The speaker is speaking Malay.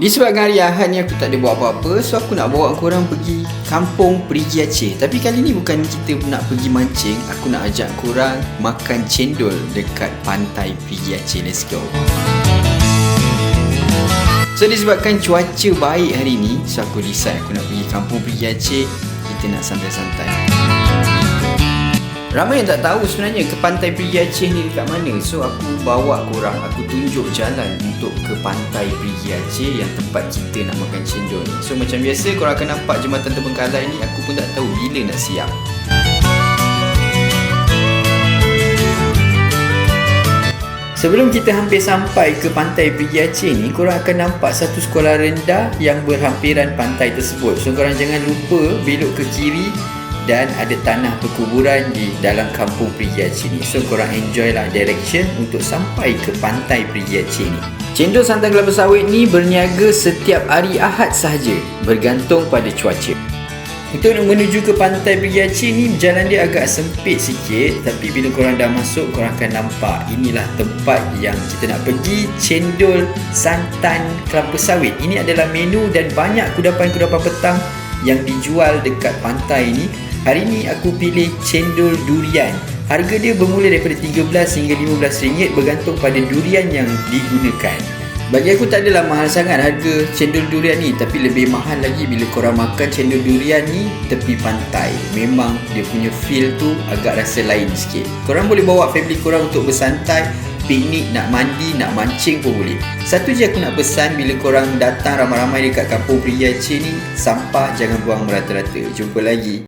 Disebabkan hari Ahad ni aku tak ada buat apa-apa So aku nak bawa korang pergi kampung Perigi Aceh. Tapi kali ni bukan kita nak pergi mancing Aku nak ajak korang makan cendol dekat pantai Perigi Aceh. Let's go. So disebabkan cuaca baik hari ni So aku decide aku nak pergi kampung Perigi Aceh. Kita nak santai-santai Ramai yang tak tahu sebenarnya ke pantai Perigi Aceh ni dekat mana. So aku bawa korang, aku tunjuk jalan untuk ke pantai Perigi Aceh Yang tempat kita nak makan cendol ni. So macam biasa korang akan nampak jembatan terbengkalai ni. Aku pun tak tahu bila nak siap. Sebelum kita hampir sampai ke pantai Perigi Aceh ni Korang akan nampak satu sekolah rendah yang berhampiran pantai tersebut. So korang jangan lupa belok ke kiri dan ada tanah perkuburan di dalam kampung Perigi Aceh ni. So korang enjoy lah direction untuk sampai ke pantai Perigi Aceh ni. Cendol santan kelapa sawit ni berniaga setiap hari Ahad sahaja bergantung pada cuaca. Untuk menuju ke pantai Perigi Aceh ni jalan dia agak sempit sikit tapi bila korang dah masuk korang akan nampak inilah tempat yang kita nak pergi cendol santan kelapa sawit. Ini adalah menu dan banyak kudapan-kudapan petang yang dijual dekat pantai ni Hari ni aku pilih cendol durian. Harga dia bermula daripada 13 hingga 15 ringgit bergantung pada durian yang digunakan. Bagi aku tak adalah mahal sangat harga cendol durian ni tapi lebih mahal lagi bila korang makan cendol durian ni tepi pantai. Memang dia punya feel tu agak rasa lain sikit. Korang boleh bawa family korang untuk bersantai piknik, nak mandi, nak mancing pun boleh. Satu je aku nak pesan bila korang datang ramai-ramai dekat kampung Pria Aceh ni, sampah jangan buang merata-rata. Jumpa lagi.